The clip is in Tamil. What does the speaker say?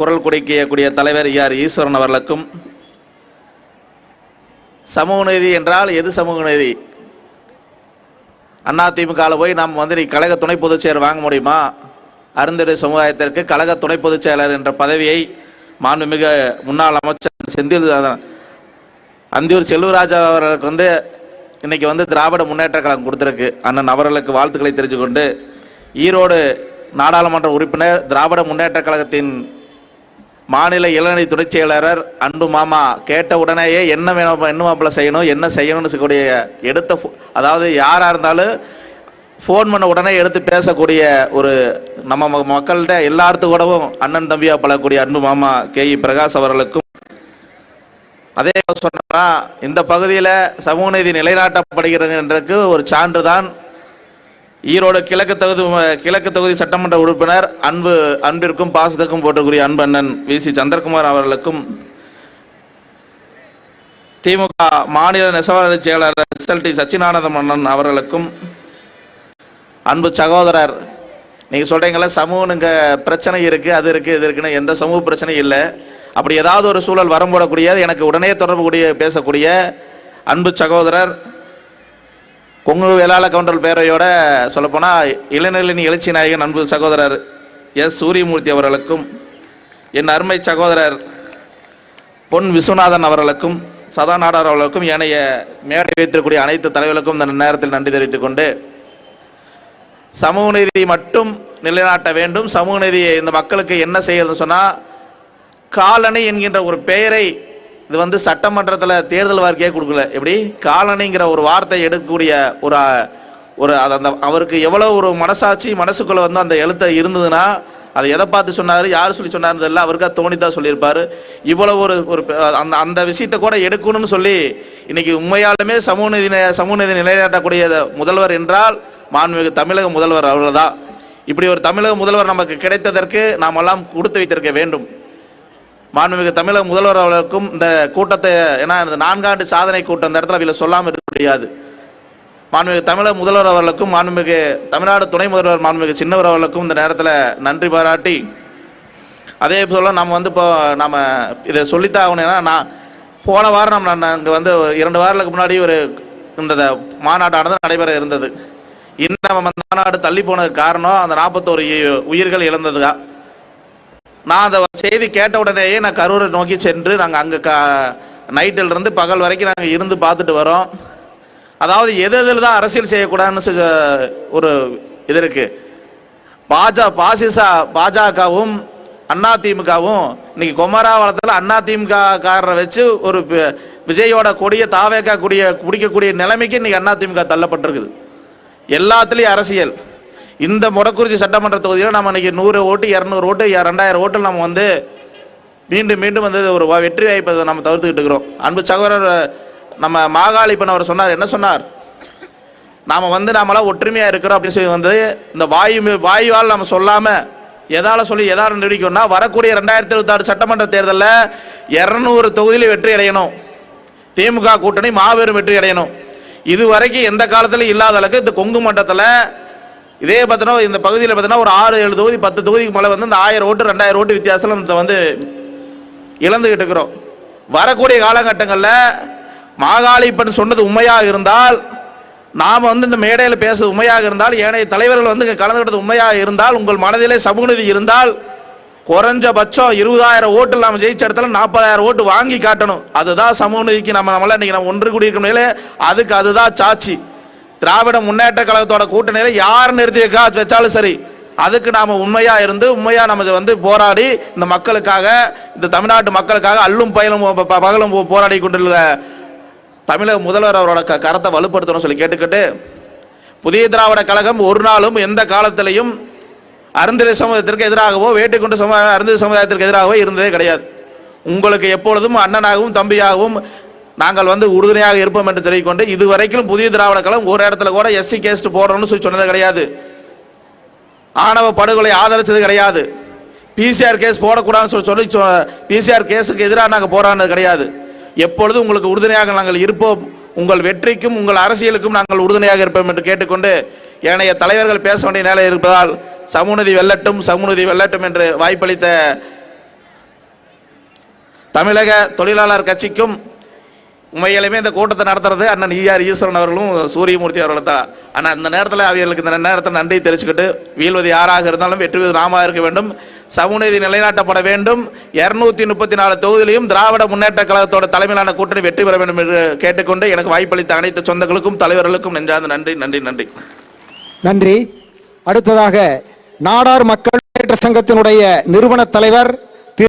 குரல் கொடுக்கக்கூடிய தலைவர் யார்? ஈஸ்வரன் அவர்களுக்கும். சமூக நீதி என்றால் எது சமூக நீதி? அதிமுகவில் போய் நாம் வந்து நீ கழக துணை பொதுச் செயலர் வாங்க முடியுமா? அருந்ததி சமுதாயத்திற்கு கழக துணை பொதுச் செயலர் என்ற பதவியை மாண்புமிகு முன்னாள் அமைச்சர் செந்தில் அந்தியூர் செல்வராஜா அவர்களுக்கு வந்து இன்னைக்கு வந்து திராவிட முன்னேற்ற கழகம் கொடுத்துருக்கு. அண்ணன் அவர்களுக்கு வாழ்த்துக்களை தெரிஞ்சுக்கொண்டு ஈரோடு நாடாளுமன்ற உறுப்பினர் திராவிட முன்னேற்ற கழகத்தின் மாநில இளநிலை துணைச் செயலாளர் அன்பு மாமா கேட்ட உடனேயே என்ன வேணும் என்ன மாப்பிள்ள செய்யணும் என்ன செய்யணும்னு சொல்லக்கூடிய எடுத்த அதாவது யாராக இருந்தாலும் ஃபோன் பண்ண உடனே எடுத்து பேசக்கூடிய ஒரு நம்ம ம- மக்கள்கிட்ட எல்லாத்து கூடவும் அண்ணன் தம்பியாக பழக்கூடிய அன்பு மாமா கே இ பிரகாஷ் அவர்களுக்கும். அதே சொன்னா இந்த பகுதியில் சமூக நீதி நிலைநாட்டப்படுகிறது என்றதுக்கு ஒரு சான்று தான் ஈரோடு கிழக்கு தொகுதி கிழக்கு தொகுதி சட்டமன்ற உறுப்பினர் அன்பு அன்பிற்கும் பாசத்துக்கும் போட்டக்கூடிய அன்பண்ணன் வி. சி. சந்திரகுமார் அவர்களுக்கும் திமுக மாநில நெசவாளர் செயலாளர் எஸ்எல்டி சச்சினானந்த அண்ணன் அவர்களுக்கும் அன்பு சகோதரர் நீங்க சொல்கிறீங்களா சமூகனுங்க பிரச்சனை இருக்கு அது இருக்கு இது இருக்குன்னு எந்த சமூக பிரச்சனையும் இல்லை. அப்படி ஏதாவது ஒரு சூழல் வரம்போடக்கூடிய எனக்கு உடனே தொடர்பு கூடிய பேசக்கூடிய அன்பு சகோதரர் பொங்கு வேளாள கவுண்டர் பேரையோட சொல்லப்போனால் இளைஞர்களின் எழுச்சி நாயகன் அன்பு சகோதரர் எஸ். சூரியமூர்த்தி அவர்களுக்கும் என் அருமை சகோதரர் பொன் விஸ்வநாதன் அவர்களுக்கும் சதாநாடர் அவர்களுக்கும் ஏனைய மேடை வைத்திருக்கக்கூடிய அனைத்து தலைவர்களுக்கும் இந்த நேரத்தில் நன்றி தெரிவித்துக் கொண்டு சமூக நீதி மட்டும் நிலைநாட்ட வேண்டும். சமூக நீதியை இந்த மக்களுக்கு என்ன செய்யறதுன்னு சொன்னால் காலனி என்கின்ற ஒரு பெயரை இது வந்து சட்டமன்றத்தில் தேர்தல் வார்க்கையே கொடுக்கல. எப்படி? காலனிங்கிற ஒரு வார்த்தை எடுக்கக்கூடிய ஒரு ஒரு அது அந்த அவருக்கு எவ்வளோ ஒரு மனசாட்சி மனசுக்குள்ளே வந்து அந்த எழுத்தை இருந்ததுன்னா அதை எதை பார்த்து சொன்னார் யார் சொல்லி சொன்னார் தெரியல அவருக்காக தோணிதான் சொல்லியிருப்பார். இவ்வளோ ஒரு ஒரு அந்த அந்த விஷயத்தை கூட எடுக்கணும்னு சொல்லி இன்னைக்கு உண்மையாலுமே சமூக நீதி நி- சமூக நீதி நிலைநாட்டக்கூடிய முதல்வர் என்றால் மாண்புமிகு தமிழக முதல்வர் அவர்கள்தான். இப்படி ஒரு தமிழக முதல்வர் நமக்கு கிடைத்ததற்கு நாம் எல்லாம் கொடுத்து வைத்திருக்க வேண்டும். மாண்புமிகு தமிழக முதல்வர் அவர்களுக்கும் இந்த கூட்டத்தை ஏன்னா இந்த நான்காண்டு சாதனை கூட்டம் இந்த இடத்துல அவையில் சொல்லாமல் இருக்க முடியாது. மாண்புமிகு தமிழக முதல்வர் அவர்களுக்கும் மாண்புமிகு தமிழ்நாடு துணை முதல்வர் மாண்புமிகு சின்னவர் அவர்களுக்கும் இந்த நேரத்தில் நன்றி பாராட்டி அதே போல் நம்ம வந்து இப்போ நம்ம இதை சொல்லித்தான் ஆகணும். ஏன்னா நான் போன வாரம் நம்ம நான் அங்கே வந்து இரண்டு வாரங்களுக்கு முன்னாடி ஒரு இந்த மாநாட்டானது நடைபெற இருந்தது. இன்னும் நம்ம மாநாடு தள்ளி போனதுக்கு காரணம் அந்த நாற்பத்தோரு உயிர்கள் இழந்ததுதான். நான் அந்த செய்தி கேட்ட உடனேயே நான் கரூரை நோக்கி சென்று நாங்கள் அங்கே க நைட்டில் இருந்து பகல் வரைக்கும் நாங்கள் இருந்து பார்த்துட்டு வரோம். அதாவது எது எதில் தான் அரசியல் செய்யக்கூடாதுன்னு ஒரு இது இருக்கு. பாஜா பாசிசா பாஜகவும் அண்ணா திமுகவும் இன்னைக்கு குமராவளத்தில் அண்ணா திமுக காரரை வச்சு ஒரு விஜயோட கொடிய தாவேக்கா கொடிய குடிக்கக்கூடிய நிலைமைக்கு இன்னைக்கு அண்ணா திமுக தள்ளப்பட்டிருக்குது. எல்லாத்துலேயும் அரசியல். இந்த முடக்குறிச்சி சட்டமன்ற தொகுதியில் நம்ம இன்னைக்கு நூறு ஓட்டு இரநூறு ஓட்டு ரெண்டாயிரம் ஓட்டு நம்ம வந்து மீண்டும் மீண்டும் வந்து ஒரு வெற்றி வாய்ப்பை நம்ம தவிர்த்துக்கிட்டு இருக்கிறோம். அன்பு சகோதரர் நம்ம மாகாளிப்பன் அவர் சொன்னார். என்ன சொன்னார்? நாம் வந்து நாமெல்லாம் ஒற்றுமையாக இருக்கிறோம் அப்படின்னு சொல்லி வந்து இந்த வாயு வாயுவால் நம்ம சொல்லாமல் எதால் சொல்லி எதால் நிரூபிக்கணும்னா வரக்கூடிய ரெண்டாயிரத்தி இருபத்தாறு சட்டமன்ற தேர்தலில் இரநூறு தொகுதியில் வெற்றி அடையணும். திமுக கூட்டணி மாபெரும் வெற்றி அடையணும். இது வரைக்கும் எந்த காலத்திலும் இல்லாத அளவுக்கு இந்த கொங்கு மண்டலத்தில் இதே பார்த்தோன்னா இந்த பகுதியில் பார்த்தோன்னா ஒரு ஆறு ஏழு தொகுதி பத்து தொகுதிக்கு மேலே வந்து இந்த ஆயிரம் ஓட்டு ரெண்டாயிரம் ஓட்டு வித்தியாசத்தில் நம்ம வந்து இழந்துகிட்டு இருக்கிறோம். வரக்கூடிய காலகட்டங்களில் மாகாளிப்பன் சொன்னது உண்மையாக இருந்தால் நாம் வந்து இந்த மேடையில் பேச உண்மையாக இருந்தால் ஏனைய தலைவர்கள் வந்து இங்கே கலந்துக்கிட்டது உண்மையாக இருந்தால் உங்கள் மனதிலே சமூகநீதி இருந்தால் குறைஞ்சபட்சம் இருபதாயிரம் ஓட்டு நம்ம ஜெயிச்ச இடத்துல நாற்பதாயிரம் ஓட்டு வாங்கி காட்டணும். அதுதான் சமூகநீதிக்கு நம்ம நம்மளால் இன்றைக்கி நம்ம ஒன்று கூடியிருக்க நிலையில அதுக்கு அதுதான் சாட்சி. திராவிட முன்னேற்ற கழகத்தோட கூட்டணியில யார் நிறுத்தி வைக்கா வச்சாலும் சரி. அதுக்கு நாம உண்மையா இருந்து உண்மையா நம்ம வந்து போராடி இந்த மக்களுக்காக இந்த தமிழ்நாட்டு மக்களுக்காக அல்லும் பயலும் பகலும் போ- போராடி கொண்டுள்ள தமிழக முதல்வர் அவரோட க- கரத்தை வலுப்படுத்தணும் சொல்லி கேட்டுக்கிட்டு புதிய திராவிட கழகம் ஒரு நாளும் எந்த காலத்திலையும் அருந்திரை சமூகத்திற்கு எதிராகவோ வேட்டுக்குண்டு சமூக அருந்திரை சமுதாயத்திற்கு எதிராகவோ இருந்ததே கிடையாது. உங்களுக்கு எப்பொழுதும் அண்ணனாகவும் தம்பியாகவும் நாங்கள் வந்து உறுதுணையாக இருப்போம் என்று தெரிவிக்கொண்டு இதுவரைக்கும் புதிய திராவிட கழகம் ஒரு இடத்துல கூட எஸ்சி கேஸ்ட் போடுறோம்னு சொல்லி சொன்னது கிடையாது. ஆணவ படுகொலை ஆதரிச்சது கிடையாது. பிசிஆர் கேஸ் போடக்கூடாதுன்னு சொல்லி சொல்லி பிசிஆர் கேஸுக்கு எதிராக நாங்கள் போராடினது கிடையாது. எப்பொழுதும் உங்களுக்கு உறுதுணையாக நாங்கள் இருப்போம். உங்கள் வெற்றிக்கும் உங்கள் அரசியலுக்கும் நாங்கள் உறுதுணையாக இருப்போம் என்று கேட்டுக்கொண்டு ஏனைய தலைவர்கள் பேச வேண்டிய நிலை இருப்பதால் சமூகநீதி வெல்லட்டும் சமூகநீதி வெல்லட்டும் என்று வாய்ப்பளித்த தமிழக தொழிலாளர் கட்சிக்கும் உண்மையிலுமே இந்த கூட்டத்தை நடத்துறது அண்ணன் ஈஆர் ஈஸ்வரன் அவர்களும் சூரியமூர்த்தி அவர்களும் தான். ஆனால் இந்த நேரத்தில் அவர்களுக்கு இந்த நேரத்தில் நன்றி தெரிவிச்சுக்கிட்டு வீழ்வது யாராக இருந்தாலும் வெற்றி நாமாக இருக்க வேண்டும். சமூகநீதி நிலைநாட்டப்பட வேண்டும். இரநூத்தி முப்பத்தி நாலு தொகுதியிலையும் திராவிட முன்னேற்ற கழகத்தோட தலைமையிலான கூட்டணி வெற்றி பெற வேண்டும் என்று கேட்டுக்கொண்டு எனக்கு வாய்ப்பளித்த அனைத்து சொந்தங்களுக்கும் தலைவர்களுக்கும் நெஞ்சார்ந்த நன்றி நன்றி நன்றி. நன்றி. அடுத்ததாக நாடார் மக்கள் முன்னேற்ற சங்கத்தினுடைய நிறுவன தலைவர்